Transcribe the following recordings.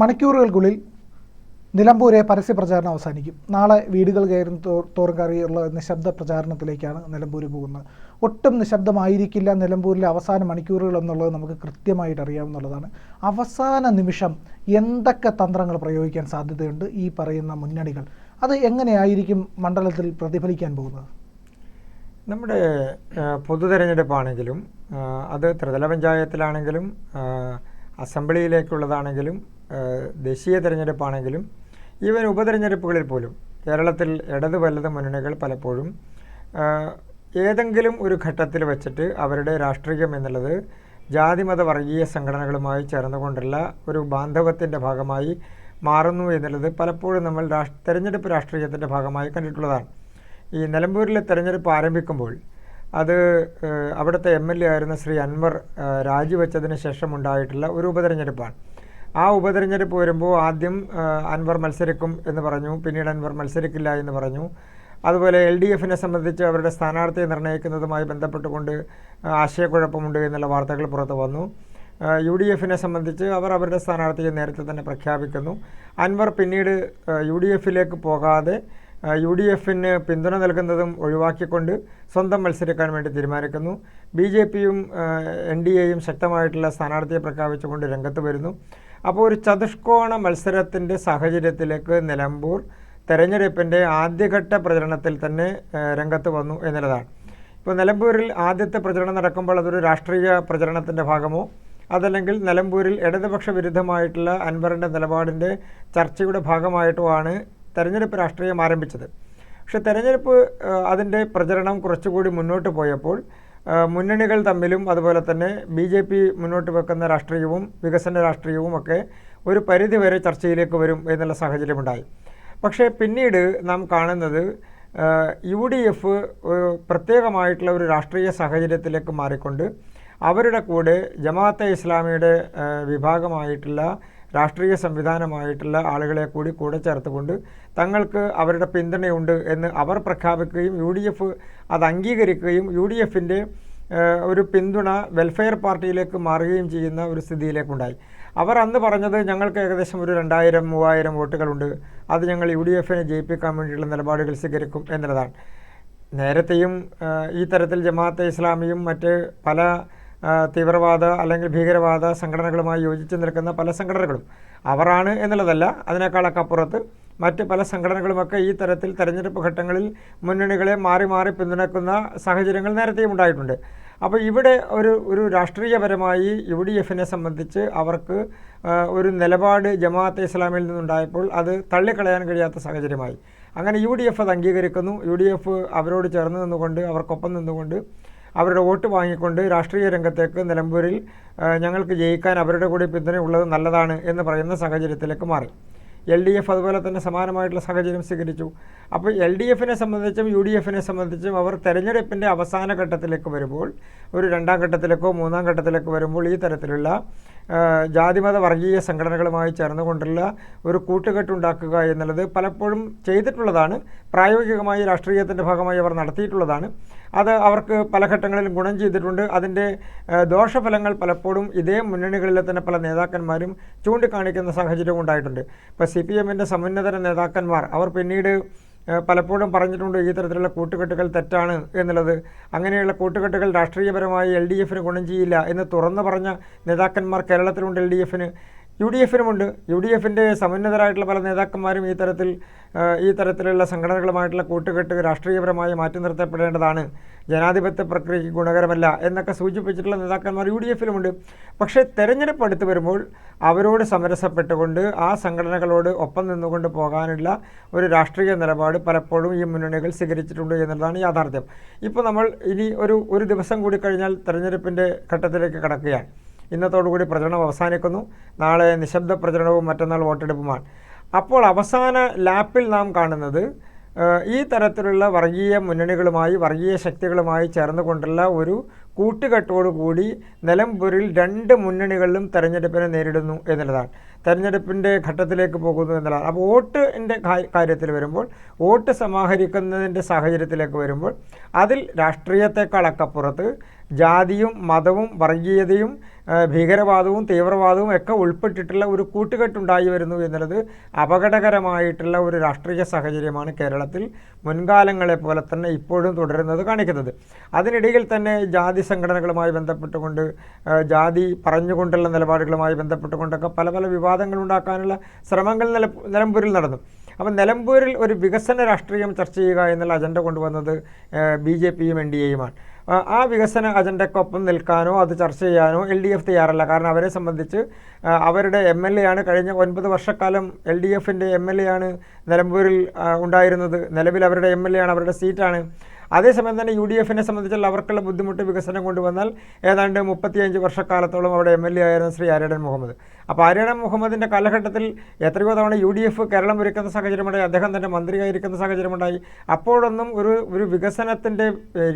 മണിക്കൂറുകൾക്കുള്ളിൽ നിലമ്പൂരെ പരസ്യ പ്രചാരണം അവസാനിക്കും. നാളെ വീടുകൾ കയറും തോറും കയറിയുള്ള നിശബ്ദ പ്രചാരണത്തിലേക്കാണ് നിലമ്പൂർ പോകുന്നത്. ഒട്ടും നിശബ്ദമായിരിക്കില്ല നിലമ്പൂരിലെ അവസാന മണിക്കൂറുകൾ എന്നുള്ളത് നമുക്ക് കൃത്യമായിട്ട് അറിയാവുന്നതാണ്. അവസാന നിമിഷം എന്തൊക്കെ തന്ത്രങ്ങൾ പ്രയോഗിക്കാൻ സാധ്യതയുണ്ട് ഈ പറയുന്ന മുന്നണികൾ? അത് എങ്ങനെയായിരിക്കും മണ്ഡലത്തിൽ പ്രതിഫലിക്കാൻ പോകുന്നത്? നമ്മുടെ പൊതു തെരഞ്ഞെടുപ്പാണെങ്കിലും അത് ത്രിതല പഞ്ചായത്തിലാണെങ്കിലും അസംബ്ലിയിലേക്കുള്ളതാണെങ്കിലും ദേശീയ തെരഞ്ഞെടുപ്പാണെങ്കിലും ഈവൻ ഉപതെരഞ്ഞെടുപ്പുകളിൽ പോലും കേരളത്തിൽ ഇടത് വലത് മുന്നണികൾ പലപ്പോഴും ഏതെങ്കിലും ഒരു ഘട്ടത്തിൽ വെച്ചിട്ട് അവരുടെ രാഷ്ട്രീയം എന്നുള്ളത് ജാതിമത വർഗീയ സംഘടനകളുമായി ചേർന്നുകൊണ്ടുള്ള ഒരു ബാന്ധവത്തിന്റെ ഭാഗമായി മാറുന്നു എന്നുള്ളത് പലപ്പോഴും നമ്മൾ രാഷ് തെരഞ്ഞെടുപ്പ് രാഷ്ട്രീയത്തിന്റെ ഭാഗമായി കണ്ടിട്ടുള്ളതാണ്. ഈ നിലമ്പൂരിലെ തെരഞ്ഞെടുപ്പ് ആരംഭിക്കുമ്പോൾ അത് അവിടുത്തെ എം എൽ എ ആയിരുന്ന ശ്രീ അൻവർ രാജിവെച്ചതിന് ശേഷം ഉണ്ടായിട്ടുള്ള ഒരു ഉപതെരഞ്ഞെടുപ്പാണ്. ആ ഉപതെരഞ്ഞെടുപ്പ് വരുമ്പോൾ ആദ്യം അൻവർ മത്സരിക്കും എന്ന് പറഞ്ഞു. പിന്നീട് അൻവർ മത്സരിക്കില്ല എന്ന് പറഞ്ഞു. അതുപോലെ എൽ ഡി എഫിനെ സംബന്ധിച്ച് അവരുടെ സ്ഥാനാർത്ഥിയെ നിർണയിക്കുന്നതുമായി ബന്ധപ്പെട്ടുകൊണ്ട് ആശയക്കുഴപ്പമുണ്ട് എന്നുള്ള വാർത്തകൾ പുറത്തു വന്നു. യു ഡി എഫിനെ സംബന്ധിച്ച് അവർ അവരുടെ സ്ഥാനാർത്ഥിയെ നേരത്തെ തന്നെ പ്രഖ്യാപിക്കുന്നു. അൻവർ പിന്നീട് യു ഡി എഫിലേക്ക് പോകാതെ യു ഡി എഫിന് പിന്തുണ നൽകുന്നതും ഒഴിവാക്കിക്കൊണ്ട് സ്വന്തം മത്സരിക്കാൻ വേണ്ടി തീരുമാനിക്കുന്നു. ബി ജെ പിയും എൻ ഡി എയും ശക്തമായിട്ടുള്ള സ്ഥാനാർത്ഥിയെ പ്രഖ്യാപിച്ചുകൊണ്ട് രംഗത്ത് വരുന്നു. അപ്പോൾ ഒരു ചതുഷ്കോണ മത്സരത്തിന്റെ സാഹചര്യത്തിലേക്ക് നിലമ്പൂർ തെരഞ്ഞെടുപ്പിന്റെ ആദ്യഘട്ട പ്രചരണത്തിൽ തന്നെ രംഗത്ത് വന്നു എന്നുള്ളതാണ്. ഇപ്പോൾ നിലമ്പൂരിൽ ആദ്യത്തെ പ്രചരണം നടക്കുമ്പോൾ അതൊരു രാഷ്ട്രീയ പ്രചരണത്തിന്റെ ഭാഗമോ അതല്ലെങ്കിൽ നിലമ്പൂരിൽ ഇടതുപക്ഷ വിരുദ്ധമായിട്ടുള്ള അൻവറിന്റെ നിലപാടിന്റെ ചർച്ചയുടെ ഭാഗമായിട്ടോ ആണ് തെരഞ്ഞെടുപ്പ് രാഷ്ട്രീയം ആരംഭിച്ചത്. പക്ഷേ തെരഞ്ഞെടുപ്പ് അതിന്റെ പ്രചരണം കുറച്ചുകൂടി മുന്നോട്ട് പോയപ്പോൾ മുന്നണികൾ തമ്മിലും അതുപോലെ തന്നെ ബി ജെ പി മുന്നോട്ട് വെക്കുന്ന രാഷ്ട്രീയവും വികസന രാഷ്ട്രീയവും ഒക്കെ ഒരു പരിധിവരെ ചർച്ചയിലേക്ക് വരും എന്നുള്ള സാഹചര്യമുണ്ടായി. പക്ഷേ പിന്നീട് നാം കാണുന്നത് യു ഡി എഫ് പ്രത്യേകമായിട്ടുള്ള ഒരു രാഷ്ട്രീയ സാഹചര്യത്തിലേക്ക് മാറിക്കൊണ്ട് അവരുടെ കൂടെ ജമാഅത്തെ ഇസ്ലാമിയുടെ വിഭാഗമായിട്ടുള്ള രാഷ്ട്രീയ സംവിധാനമായിട്ടുള്ള ആളുകളെ കൂടി കൂടെ ചേർത്തുകൊണ്ട് തങ്ങൾക്ക് അവരുടെ പിന്തുണയുണ്ട് എന്ന് അവർ പ്രഖ്യാപിക്കുകയും യു ഡി എഫ് അത് അംഗീകരിക്കുകയും യു ഡി എഫിന്റെ ഒരു പിന്തുണ വെൽഫെയർ പാർട്ടിയിലേക്ക് മാറുകയും ചെയ്യുന്ന ഒരു സ്ഥിതിയിലേക്കുണ്ടായി. അവർ അന്ന് പറഞ്ഞത് ഞങ്ങൾക്ക് ഏകദേശം ഒരു രണ്ടായിരം മൂവായിരം വോട്ടുകളുണ്ട്. അത് ഞങ്ങൾ യു ഡി എഫിനെ ജയിപ്പിക്കാൻ വേണ്ടിയിട്ടുള്ള നിലപാടുകൾ സ്വീകരിക്കും എന്നുള്ളതാണ് നേരത്തെയും ഈ തരത്തിൽ ജമാഅത്തെ ഇസ്ലാമിയും മറ്റ് പല തീവ്രവാദ അല്ലെങ്കിൽ ഭീകരവാദ സംഘടനകളുമായി യോജിച്ച് നിൽക്കുന്ന പല സംഘടനകളും അവരാണ് എന്നുള്ളതല്ല. അതിനേക്കാളൊക്കെ അപ്പുറത്ത് മറ്റ് പല സംഘടനകളുമൊക്കെ ഈ തരത്തിൽ തെരഞ്ഞെടുപ്പ് ഘട്ടങ്ങളിൽ മുന്നണികളെ മാറി മാറി പിന്തുണയ്ക്കുന്ന സാഹചര്യങ്ങൾ നേരത്തെയും ഉണ്ടായിട്ടുണ്ട്. അപ്പോൾ ഇവിടെ ഒരു ഒരു രാഷ്ട്രീയപരമായി യു ഡി എഫിനെ സംബന്ധിച്ച് അവർക്ക് ഒരു നിലപാട് ജമാഅത്തെ ഇസ്ലാമിൽ നിന്നുണ്ടായപ്പോൾ അത് തള്ളിക്കളയാൻ കഴിയാത്ത സാഹചര്യമായി. അങ്ങനെ യു ഡി എഫ് അത് അംഗീകരിക്കുന്നു. യു ഡി എഫ് അവരോട് ചേർന്ന് നിന്നുകൊണ്ട് അവർക്കൊപ്പം നിന്നുകൊണ്ട് അവരുടെ വോട്ട് വാങ്ങിക്കൊണ്ട് രാഷ്ട്രീയ രംഗത്തേക്ക് നിലമ്പൂരിൽ ഞങ്ങൾക്ക് ജയിക്കാൻ അവരുടെ കൂടി പിന്തുണ ഉള്ളത് നല്ലതാണ് എന്ന് പറയുന്ന സാഹചര്യത്തിലേക്ക് മാറി. എൽ ഡി എഫ് അതുപോലെ തന്നെ സമാനമായിട്ടുള്ള സാഹചര്യം സ്വീകരിച്ചു. അപ്പോൾ എൽ ഡി എഫിനെ സംബന്ധിച്ചും യു ഡി എഫിനെ സംബന്ധിച്ചും അവർ തെരഞ്ഞെടുപ്പിന്റെ അവസാന ഘട്ടത്തിലേക്ക് വരുമ്പോൾ ഒരു രണ്ടാം ഘട്ടത്തിലേക്കോ മൂന്നാം ഘട്ടത്തിലേക്കോ വരുമ്പോൾ ഈ തരത്തിലുള്ള ജാതിമത വർഗീയ സംഘടനകളുമായി ചേർന്നുകൊണ്ടുള്ള ഒരു കൂട്ടുകെട്ടുണ്ടാക്കുക എന്നുള്ളത് പലപ്പോഴും ചെയ്തിട്ടുള്ളതാണ്. പ്രായോഗികമായി രാഷ്ട്രീയത്തിന്റെ ഭാഗമായി അവർ നടത്തിയിട്ടുള്ളതാണ്. അത് അവർക്ക് പല ഘട്ടങ്ങളിലും ഗുണം ചെയ്തിട്ടുണ്ട്. അതിന്റെ ദോഷഫലങ്ങൾ പലപ്പോഴും ഇതേ മുന്നണികളിലെ തന്നെ പല നേതാക്കന്മാരും ചൂണ്ടിക്കാണിക്കുന്ന സാഹചര്യം ഉണ്ടായിട്ടുണ്ട്. ഇപ്പോൾ സി പി എമ്മിന്റെ സമുന്നതര നേതാക്കന്മാർ അവർ പിന്നീട് പലപ്പോഴും പറഞ്ഞിട്ടുണ്ട് ഈ തരത്തിലുള്ള കൂട്ടുകെട്ടുകൾ തെറ്റാണ് എന്നുള്ളത്. അങ്ങനെയുള്ള കൂട്ടുകെട്ടുകൾ രാഷ്ട്രീയപരമായി എൽ ഡി എഫിന് ഗുണം ചെയ്യില്ല എന്ന് തുറന്നു പറഞ്ഞ നേതാക്കന്മാർ കേരളത്തിലുണ്ട് എൽ ഡി എഫിന്. യു ഡി എഫിനുമുണ്ട് യു ഡി എഫിന്റെ സമുന്നതരായിട്ടുള്ള പല നേതാക്കന്മാരും ഈ തരത്തിൽ ഈ തരത്തിലുള്ള സംഘടനകളുമായിട്ടുള്ള കൂട്ടുകെട്ട് രാഷ്ട്രീയപരമായി മാറ്റി നിർത്തപ്പെടേണ്ടതാണ്. ജനാധിപത്യ പ്രക്രിയയ്ക്ക് ഗുണകരമല്ല എന്നൊക്കെ സൂചിപ്പിച്ചിട്ടുള്ള നേതാക്കന്മാർ യു ഡി എഫിലുമുണ്ട് പക്ഷേ തെരഞ്ഞെടുപ്പ് അടുത്ത് വരുമ്പോൾ അവരോട് സമരസപ്പെട്ടുകൊണ്ട് ആ സംഘടനകളോട് ഒപ്പം നിന്നുകൊണ്ട് പോകാനുള്ള ഒരു രാഷ്ട്രീയ നിലപാട് പലപ്പോഴും ഈ മുന്നണികൾ സ്വീകരിച്ചിട്ടുണ്ട് എന്നുള്ളതാണ് യാഥാർത്ഥ്യം. ഇപ്പോൾ നമ്മൾ ഇനി ഒരു ഒരു ദിവസം കൂടി കഴിഞ്ഞാൽ തെരഞ്ഞെടുപ്പിന്റെ ഘട്ടത്തിലേക്ക് കടക്കുകയാണ്. ഇന്നത്തോടുകൂടി പ്രചരണം അവസാനിക്കുന്നു. നാളെ നിശബ്ദ പ്രചരണവും മറ്റന്നാൾ വോട്ടെടുപ്പുമാണ്. അപ്പോൾ അവസാന ലാപ്പിൽ നാം കാണുന്നത് ഈ തരത്തിലുള്ള വർഗീയ മുന്നണികളുമായി വർഗീയ ശക്തികളുമായി ചേർന്നുകൊണ്ടുള്ള ഒരു കൂട്ടുകെട്ടോടുകൂടി നിലമ്പൂരിൽ രണ്ട് മുന്നണികളിലും തെരഞ്ഞെടുപ്പിനെ നേരിടുന്നു എന്നുള്ളതാണ്. തെരഞ്ഞെടുപ്പിന്റെ ഘട്ടത്തിലേക്ക് പോകുന്നു എന്നുള്ളതാണ്. അപ്പോൾ വോട്ടിന്റെ കാര്യത്തിൽ വരുമ്പോൾ വോട്ട് സമാഹരിക്കുന്നതിന്റെ സാഹചര്യത്തിലേക്ക് വരുമ്പോൾ അതിൽ രാഷ്ട്രീയത്തെക്കാളൊക്കെ അപ്പുറത്ത് ജാതിയും മതവും വർഗീയതയും ഭീകരവാദവും തീവ്രവാദവും ഒക്കെ ഉൾപ്പെട്ടിട്ടുള്ള ഒരു കൂട്ടുകെട്ടുണ്ടായി വരുന്നു എന്നുള്ളത് അപകടകരമായിട്ടുള്ള ഒരു രാഷ്ട്രീയ സാഹചര്യമാണ് കേരളത്തിൽ മുൻകാലങ്ങളെ പോലെ തന്നെ ഇപ്പോഴും തുടരുന്നത് കാണിക്കുന്നത്. അതിനിടയിൽ തന്നെ ജാതി സംഘടനകളുമായി ബന്ധപ്പെട്ടുകൊണ്ട് ജാതി പറഞ്ഞുകൊണ്ടുള്ള നിലപാടുകളുമായി ബന്ധപ്പെട്ടുകൊണ്ടൊക്കെ പല പല വിവാദങ്ങൾ ഉണ്ടാക്കാനുള്ള ശ്രമങ്ങൾ നില നിലമ്പൂരിൽ നടന്നു. അപ്പം നിലമ്പൂരിൽ ഒരു വികസന രാഷ്ട്രീയം ചർച്ച ചെയ്യുക എന്നുള്ള അജണ്ട കൊണ്ടുവന്നത് ബി ജെ പിയും എൻ ഡി എയുമാണ്. ആ വികസന അജണ്ടയ്ക്കൊപ്പം നിൽക്കാനോ അത് ചർച്ച ചെയ്യാനോ എൽ ഡി എഫ് തയ്യാറല്ല. കാരണം അവരെ സംബന്ധിച്ച് അവരുടെ എം എൽ എ ആണ് കഴിഞ്ഞ ഒൻപത് വർഷക്കാലം എൽ ഡി എഫിന്റെ എം എൽ എ ആണ് നിലമ്പൂരിൽ ഉണ്ടായിരുന്നത്. നിലവിൽ അവരുടെ എം എൽ എ ആണ് അവരുടെ സീറ്റാണ്. അതേസമയം തന്നെ യു ഡി എഫിനെ സംബന്ധിച്ചുള്ള അവർക്കുള്ള ബുദ്ധിമുട്ട് വികസനം കൊണ്ടുവന്നാൽ ഏതാണ്ട് മുപ്പത്തിയഞ്ച് വർഷക്കാലത്തോളം അവിടെ എം എൽ എ ആയിരുന്ന ശ്രീ ആര്യടൻ മുഹമ്മദ്. അപ്പോൾ ആര്യടൻ മുഹമ്മദിന്റെ കാലഘട്ടത്തിൽ എത്രയോ തവണ യു ഡി എഫ് കേരളം ഒരുക്കുന്ന സാഹചര്യമുണ്ടായി അദ്ദേഹം തന്നെ മന്ത്രിയായിരിക്കുന്ന സാഹചര്യമുണ്ടായി. അപ്പോഴൊന്നും ഒരു ഒരു വികസനത്തിന്റെ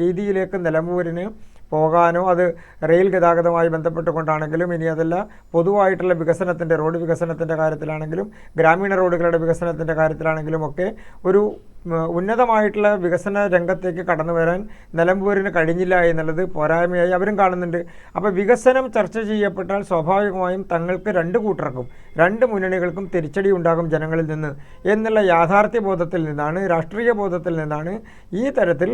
രീതിയിലേക്ക് നിലമ്പൂരിന് പോകാനോ അത് റെയിൽ ഗതാഗതമായി ബന്ധപ്പെട്ടുകൊണ്ടാണെങ്കിലും ഇനി അതല്ല പൊതുവായിട്ടുള്ള വികസനത്തിന്റെ റോഡ് വികസനത്തിന്റെ കാര്യത്തിലാണെങ്കിലും ഗ്രാമീണ റോഡുകളുടെ വികസനത്തിന്റെ കാര്യത്തിലാണെങ്കിലും ഒക്കെ ഒരു ഉന്നതമായിട്ടുള്ള വികസന രംഗത്തേക്ക് കടന്നു വരാൻ നിലമ്പൂരിന് കഴിഞ്ഞില്ല എന്നുള്ളത് പോരായ്മയായി അവരും കാണുന്നുണ്ട്. അപ്പോൾ വികസനം ചർച്ച ചെയ്യപ്പെട്ടാൽ സ്വാഭാവികമായും തങ്ങൾക്ക് രണ്ട് കൂട്ടർക്കും രണ്ട് മുന്നണികൾക്കും തിരിച്ചടി ഉണ്ടാകും ജനങ്ങളിൽ നിന്ന് എന്നുള്ള യാഥാർത്ഥ്യ ബോധത്തിൽ നിന്നാണ് രാഷ്ട്രീയ ബോധത്തിൽ നിന്നാണ് ഈ തരത്തിൽ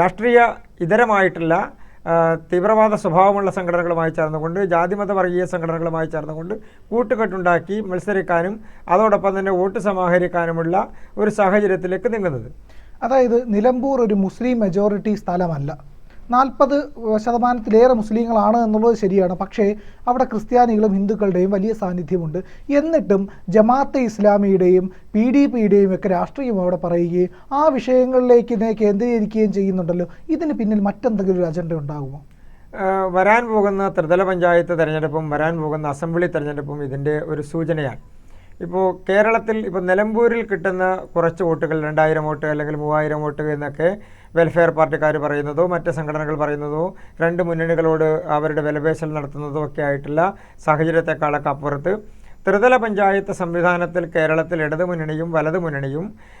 രാഷ്ട്രീയ ഇതരമായിട്ടുള്ള തീവ്രവാദ സ്വഭാവമുള്ള സംഘടനകളുമായി ചേർന്നുകൊണ്ട് ജാതിമത വർഗീയ സംഘടനകളുമായി ചേർന്നുകൊണ്ട് കൂട്ടുകെട്ടുണ്ടാക്കി മത്സരിക്കാനും അതോടൊപ്പം തന്നെ വോട്ട് സമാഹരിക്കാനുമുള്ള ഒരു സാഹചര്യത്തിലേക്ക് നീങ്ങുന്നത്. അതായത് നിലമ്പൂർ ഒരു മുസ്ലിം മെജോറിറ്റി സ്ഥലമല്ല. നാൽപ്പത് ശതമാനത്തിലേറെ മുസ്ലിങ്ങളാണ് എന്നുള്ളത് ശരിയാണ്. പക്ഷേ അവിടെ ക്രിസ്ത്യാനികളും ഹിന്ദുക്കളുടെയും വലിയ സാന്നിധ്യമുണ്ട്. എന്നിട്ടും ജമാഅത്തെ ഇസ്ലാമിയുടെയും പി ഡി പിയുടെയും ഒക്കെ രാഷ്ട്രീയം അവിടെ പറയുകയും ആ വിഷയങ്ങളിലേക്ക് കേന്ദ്രീകരിക്കുകയും ചെയ്യുന്നുണ്ടല്ലോ. ഇതിന് പിന്നിൽ മറ്റെന്തെങ്കിലും ഒരു അജണ്ട ഉണ്ടാകുമോ? വരാൻ പോകുന്ന ത്രിതല പഞ്ചായത്ത് തെരഞ്ഞെടുപ്പും വരാൻ പോകുന്ന അസംബ്ലി തെരഞ്ഞെടുപ്പും ഇതിന്റെ ഒരു സൂചനയാണ്. ഇപ്പോൾ കേരളത്തിൽ ഇപ്പോൾ നിലമ്പൂരിൽ കിട്ടുന്ന കുറച്ച് വോട്ടുകൾ രണ്ടായിരം വോട്ട് അല്ലെങ്കിൽ മൂവായിരം വോട്ട് എന്നൊക്കെ വെൽഫെയർ പാർട്ടിക്കാർ പറയുന്നതോ മറ്റ് സംഘടനകൾ പറയുന്നതോ രണ്ട് മുന്നണികളോട് അവരുടെ വിലപേശൽ നടത്തുന്നതോ ഒക്കെ ആയിട്ടുള്ള സാഹചര്യത്തെക്കാളൊക്കെ അപ്പുറത്ത് ത്രിതല പഞ്ചായത്ത് സംവിധാനത്തിൽ കേരളത്തിൽ ഇടതു മുന്നണിയും വലതു മുന്നണിയും ഏഹ്,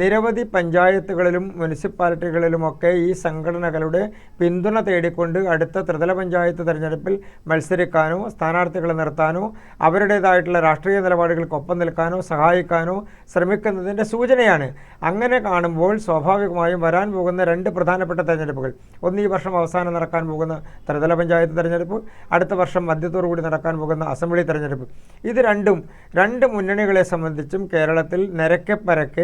നിരവധി പഞ്ചായത്തുകളിലും മുനിസിപ്പാലിറ്റികളിലുമൊക്കെ ഈ സംഘടനകളുടെ പിന്തുണ തേടിക്കൊണ്ട് അടുത്ത ത്രിതല പഞ്ചായത്ത് തെരഞ്ഞെടുപ്പിൽ മത്സരിക്കാനോ സ്ഥാനാർത്ഥികളെ നിർത്താനോ അവരുടേതായിട്ടുള്ള രാഷ്ട്രീയ നിലപാടുകൾക്കൊപ്പം നിൽക്കാനോ സഹായിക്കാനോ ശ്രമിക്കുന്നതിന്റെ സൂചനയാണ്. അങ്ങനെ കാണുമ്പോൾ സ്വാഭാവികമായും വരാൻ പോകുന്ന രണ്ട് പ്രധാനപ്പെട്ട തെരഞ്ഞെടുപ്പുകൾ. ഒന്ന് ഈ വർഷം അവസാനം നടക്കാൻ പോകുന്ന ത്രിതല പഞ്ചായത്ത് തെരഞ്ഞെടുപ്പ് അടുത്ത വർഷം മധ്യത്തോടു കൂടി നടക്കാൻ പോകുന്ന അസംബ്ലി തെരഞ്ഞെടുപ്പ്. ഇത് രണ്ടും രണ്ട് മുന്നണികളെ സംബന്ധിച്ചും കേരളത്തിൽ നിരക്കെ പരക്കെ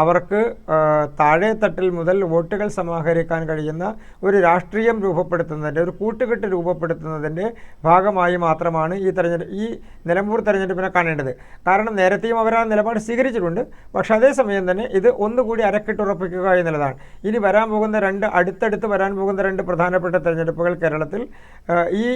അവർക്ക് താഴെ തട്ടിൽ മുതൽ വോട്ടുകൾ സമാഹരിക്കാൻ കഴിയുന്ന ഒരു രാഷ്ട്രീയം രൂപപ്പെടുത്തുന്നതിന്റെ ഒരു കൂട്ടുകെട്ട് രൂപപ്പെടുത്തുന്നതിന്റെ ഭാഗമായി മാത്രമാണ് ഈ തെരഞ്ഞെടുപ്പ് ഈ നിലമ്പൂർ തെരഞ്ഞെടുപ്പിനെ കാണേണ്ടത്. കാരണം നേരത്തെയും അവർ ആ നിലപാട് സ്വീകരിച്ചിട്ടുണ്ട്. പക്ഷേ അതേസമയം തന്നെ ഇത് ഒന്നുകൂടി അരക്കിട്ടുറപ്പിക്കുക എന്നുള്ളതാണ്. ഇനി വരാൻ പോകുന്ന രണ്ട് അടുത്തടുത്ത് വരാൻ പോകുന്ന രണ്ട് പ്രധാനപ്പെട്ട തെരഞ്ഞെടുപ്പുകൾ കേരളത്തിൽ ഈ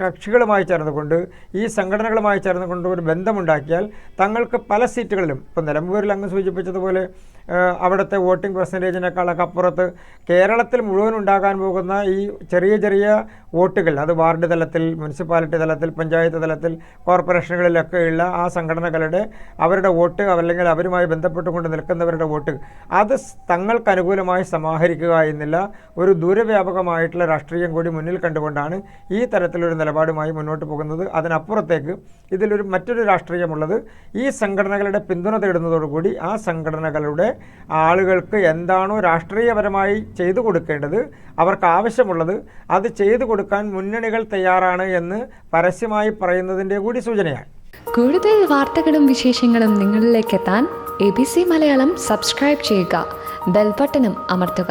കക്ഷികളുമായി ചേർന്നുകൊണ്ട് ഈ സംഘടനകളുമായി ചേർന്നുകൊണ്ട് ഒരു ബന്ധമുണ്ടാക്കിയാൽ തങ്ങൾക്ക് പല സീറ്റുകളിലും ഇപ്പോൾ നിലമ്പൂരിൽ അങ്ങ് സൂചിപ്പിച്ചതുപോലെ ആ, അവിടുത്തെ വോട്ടിംഗ് പെർസെന്റേജിനേക്കാളൊക്കെ അപ്പുറത്ത് കേരളത്തിൽ മുഴുവൻ ഉണ്ടാകാൻ പോകുന്ന ഈ ചെറിയ ചെറിയ വോട്ടുകൾ അത് വാർഡ് തലത്തിൽ മുനിസിപ്പാലിറ്റി തലത്തിൽ പഞ്ചായത്ത് തലത്തിൽ കോർപ്പറേഷനുകളിലൊക്കെയുള്ള ആ സംഘടനകളുടെ അവരുടെ വോട്ട് അല്ലെങ്കിൽ അവരുമായി ബന്ധപ്പെട്ടുകൊണ്ട് നിൽക്കുന്നവരുടെ വോട്ട് അത് തങ്ങൾക്ക് അനുകൂലമായി സമാഹരിക്കുക എന്നില്ല ഒരു ദൂരവ്യാപകമായിട്ടുള്ള രാഷ്ട്രീയം കൂടി മുന്നിൽ കണ്ടുകൊണ്ടാണ് ഈ തരത്തിലൊരു നിലപാടുമായി മുന്നോട്ട് പോകുന്നത്. അതിനപ്പുറത്തേക്ക് ഇതിലൊരു മറ്റൊരു രാഷ്ട്രീയമുള്ളത് ഈ സംഘടനകളുടെ പിന്തുണ തേടുന്നതോടുകൂടി ആ സംഘടനകളുടെ ആളുകൾക്ക് എന്താണോ രാഷ്ട്രീയപരമായി ചെയ്തു കൊടുക്കേണ്ടത് അവർക്ക് ആവശ്യമുള്ളത് അത് ചെയ്തു കൊടുക്കാൻ മുന്നണികൾ തയ്യാറാണ് എന്ന് പരസ്യമായി പറയുന്നതിന്റെ കൂടി സൂചനയാണ്. കൂടുതൽ വാർത്തകളും വിശേഷങ്ങളും നിങ്ങളിലേക്ക് എത്താൻ A B C Malayalam subscribe ചെയ്യുക ബെൽബട്ടനും അമർത്തുക.